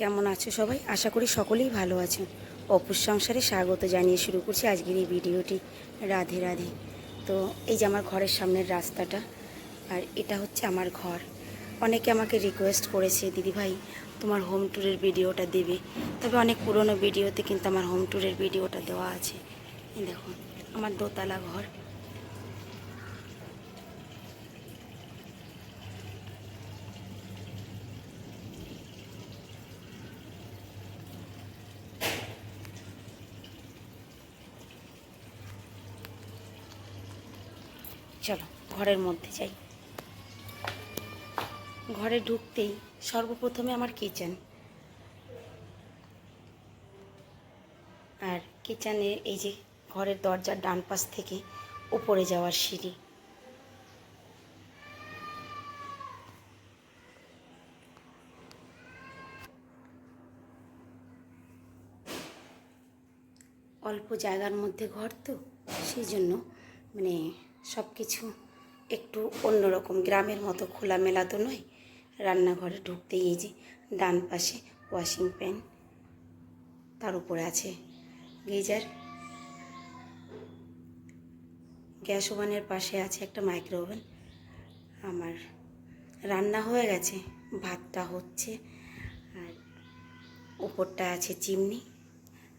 কেমন আছো সবাই? আশা করি সকলেই ভালো আছো অপুর সংসারে স্বাগত জানিয়ে শুরু করছি আজকের এই ভিডিওটি। রাধে রাধে। তো এই যে আমার ঘরের সামনের রাস্তাটা, আর এটা হচ্ছে আমার ঘর। অনেকে আমাকে রিকোয়েস্ট করেছে দিদিভাই তোমার হোম ট্যুরের ভিডিওটা দেবে। তবে অনেক পুরনো ভিডিওতে কিন্তু আমার হোম ট্যুরের ভিডিওটা দেওয়া আছে। দেখুন, আমার দোতলা ঘর। চলো, ঘরের মধ্যে যাই। ঘরে ঢুকতেই সর্বপ্রথমে আমার কিচেন আর কিচেনের এই যে ঘরের দরজার ডান পাশ থেকে উপরে যাওয়ার সিঁড়ি। অল্প জায়গার মধ্যে ঘর তো, সেই জন্য মানে সব কিছু একটু অন্যরকম, গ্রামের মতো খোলামেলা তো নয়। রান্নাঘরে ঢুকতে এই যে ডান পাশে ওয়াশিং প্যান তার উপরে আছে গিজার। গ্যাস ওভেনের পাশে আছে একটা মাইক্রো ওভেন। আমার রান্না হয়ে গেছে, ভাতটা হচ্ছে আর উপরটা আছে চিমনি।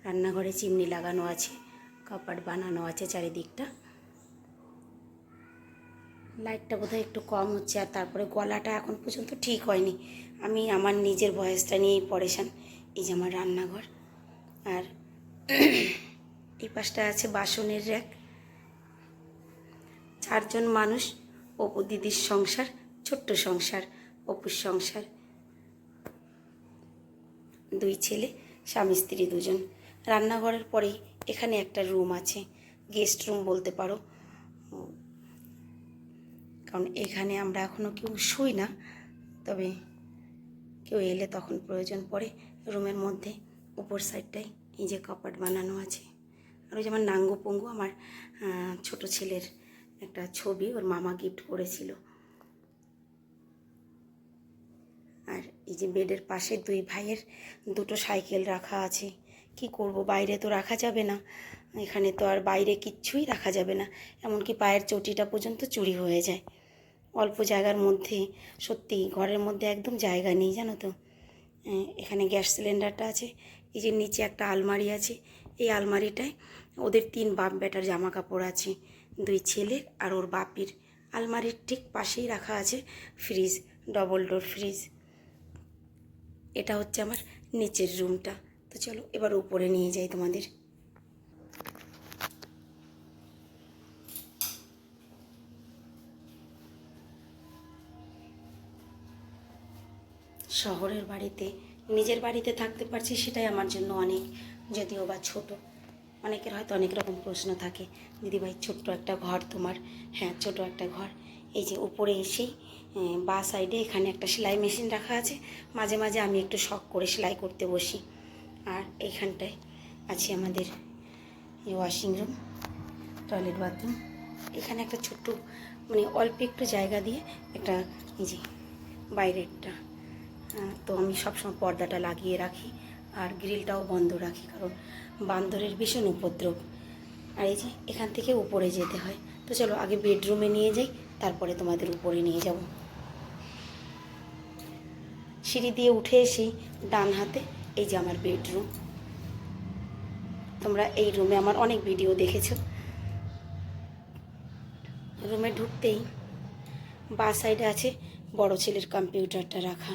রান্নাঘরে চিমনি লাগানো আছে, কাপড় বানানো আছে চারিদিকটা। লাইটটা বোধহয় একটু কম হচ্ছে আর তারপরে গলাটা এখন পর্যন্ত ঠিক হয়নি। আমি আমার নিজের ভয়েসটা নিয়েই পরেশান, এই যে আমার রান্নাঘর। আর এই পাশটা আছে বাসনের র্যাক। চারজন মানুষ, অপু দিদির সংসার, ছোট্ট সংসার, অপুর সংসার। দুই ছেলে, স্বামী, স্ত্রী দুজন। রান্নাঘরের পরেই এখানে একটা রুম আছে। গেস্ট রুম বলতে পারো। কারণ এখানে আমরা এখনও কেউ শুই না। তবে কেউ এলে তখন প্রয়োজন পড়ে রুমের মধ্যে, উপর সাইডটাই এই যে কপাট বানানো আছে। আর ওই যেমন নাঙ্গু পঙ্গু, আমার ছোট ছেলের একটা ছবি, ওর মামা গিফট করেছিল। আর এই যে বেডের পাশে দুই ভাইয়ের দুটো সাইকেল রাখা আছে। কি করব, বাইরে তো রাখা যাবে না। এখানে তো আর বাইরে কিচ্ছুই রাখা যাবে না। এমনকি পায়ের চটিটা পর্যন্ত চুরি হয়ে যায়। অল্প জায়গার মধ্যে সত্যি ঘরের মধ্যে একদম জায়গা নেই জানো তো। আহ, এখানে গ্যাস সিলিন্ডারটা আছে এই যে নিচে একটা আলমারি আছে এই আলমারিটায় ওদের তিন বাপ বেটার জামা কাপড় আছে দুই ছেলের আর ওর বাপির। আলমারির ঠিক পাশেই রাখা আছে ফ্রিজ ডবল ডোর ফ্রিজ। এটা হচ্ছে আমার নিচের রুমটা। তো চলো এবার উপরে নিয়ে যাই তোমাদের। শহরের বাড়িতে, নিজের বাড়িতে থাকতে পারছি সেটাই আমার জন্য অনেক। যদিও বা ছোট। অনেকের হয়তো অনেক রকম প্রশ্ন থাকে, দিদিভাই, ছোট্ট একটা ঘর তোমার? হ্যাঁ ছোট একটা ঘর। এই যে উপরে এসেই বা সাইডে এখানে একটা সেলাই মেশিন রাখা আছে। মাঝে মাঝে আমি একটু শখ করে সেলাই করতে বসি। আর এইখানটায় আছে আমাদের ওয়াশিং রুম টয়লেট বাথরুম এখানে একটা ছোট্ট মানে অল্প একটু জায়গা দিয়ে একটা যে বাইরেরটা তো আমি সবসময় পর্দাটা লাগিয়ে রাখি আর গ্রিলটাও বন্ধ রাখি, কারণ বান্দরের ভীষণ উপদ্রব। আর এই যে এখান থেকে উপরে যেতে হয়। তো চলো আগে বেডরুমে নিয়ে যাই, তারপরে তোমাদের উপরে নিয়ে যাব। সিঁড়ি দিয়ে উঠে এসেই ডান হাতে, এই যে আমার বেডরুম। তোমরা এই রুমে আমার অনেক ভিডিও দেখেছ। রুমে ঢুকতেই বা সাইডে আছে বড় ছেলের কম্পিউটারটা রাখা।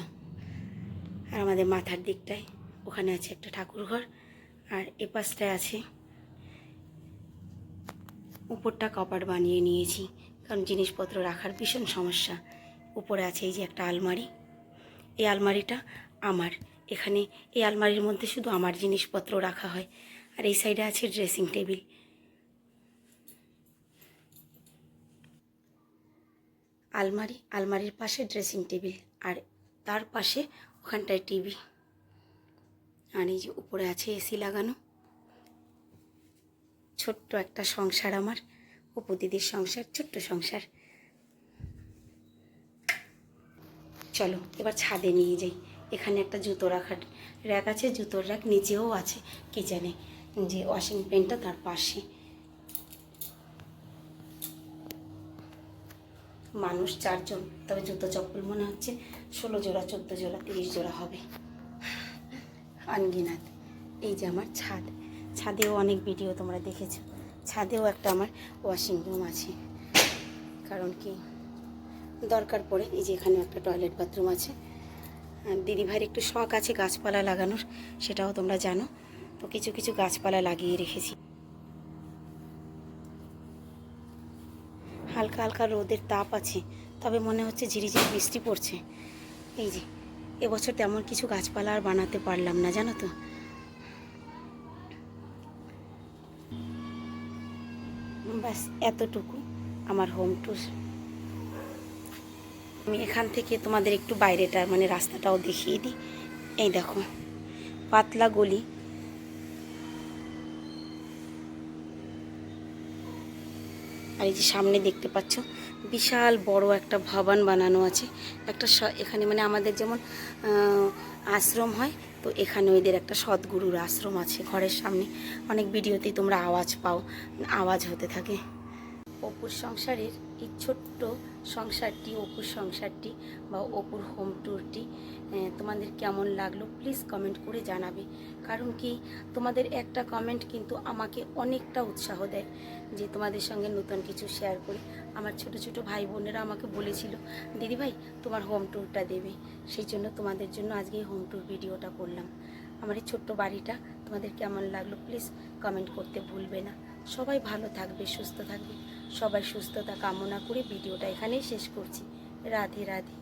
আর আমাদের মাথার দিকটায়। ওখানে আছে একটা ঠাকুর ঘর আর এ পাশটায় আছে উপরটা কপাট বানিয়ে নিয়েছি, কারণ জিনিসপত্র রাখার ভীষণ সমস্যা। উপরে আছে এই যে একটা আলমারি। এই আলমারিটা আমার। এখানে এই আলমারির মধ্যে শুধু আমার জিনিসপত্র রাখা হয়। আর এই সাইডে আছে ড্রেসিং টেবিল। আলমারি, আলমারির পাশে ড্রেসিং টেবিল, আর তার পাশে ওখানটায় টিভি। আর এই যে উপরে আছে এসি লাগানো। ছোট্ট একটা সংসার আমার উপদিদির সংসার, ছোট্ট সংসার। চলো, এবার ছাদে নিয়ে যাই। এখানে একটা জুতো রাখার র্যাক আছে, জুতোর র্যাক নিচেও আছে কিচেনে যে ওয়াশিং পেনটা তার পাশে। মানুষ চারজন, তবে জুতো চপ্পল মনে হচ্ছে। ষোলো জোড়া, চোদ্দ জোড়া, তিরিশ জোড়া হবে। আনগিনাত, এই যে আমার ছাদ, ছাদেও অনেক ভিডিও তোমরা দেখেছ। ছাদেও একটা আমার ওয়াশিং রুম আছে। কারণ কি? দরকার পড়ে, এই যে এখানে একটা টয়লেট বাথরুম আছে। আর দিদিভাইয়ের একটু শখ আছে গাছপালা লাগানোর, সেটাও তোমরা জানো। তো কিছু কিছু গাছপালা লাগিয়ে রেখেছি। হালকা হালকা রোদের তাপ আছে, তবে মনে হচ্ছে ঝিরিঝিরি বৃষ্টি পড়ছে। এই যে, এবছর তেমন কিছু গাছপালা আর বানাতে পারলাম না, জানো তো। ব্যাস, এতটুকু আমার হোম ট্যুর আমি এখান থেকে তোমাদের একটু বাইরেটা মানে রাস্তাটাও দেখিয়ে দিই। এই দেখো, পাতলা গলি। আর এই যে সামনে দেখতে পাচ্ছ বিশাল বড় একটা ভবন বানানো আছে। একটা এখানে মানে আমাদের যেমন আশ্রম হয়, তো এখানে ওইদের একটা সদ্গুরুর আশ্রম আছে ঘরের সামনে। অনেক ভিডিওতেই তোমরা আওয়াজ পাও, আওয়াজ হতে থাকে। অপুর সংসারের এই ছোট্ট সংসারটি, অপুর সংসারটি বা অপুর হোম ট্যুরটি তোমাদের কেমন লাগল প্লিজ কমেন্ট করে জানাবে। কারণ কি তোমাদের একটা কমেন্ট কিন্তু আমাকে অনেকটা উৎসাহ দেয় যে তোমাদের সঙ্গে নতুন কিছু শেয়ার করি। আমার ছোট ছোট ভাই বোনেরা আমাকে বলেছিল দিদিভাই তোমার হোম ট্যুরটা দেবে। সেই জন্য তোমাদের জন্য আজকে হোম ট্যুর ভিডিওটা করলাম। আমার এই ছোট্ট বাড়িটা তোমাদের কেমন লাগল প্লিজ কমেন্ট করতে ভুলবে না। সবাই ভালো থাকবে, সুস্থ থাকবে। সবাই সুস্থতা কামনা করে ভিডিওটা এখানেই শেষ করছি। রাধে রাধে।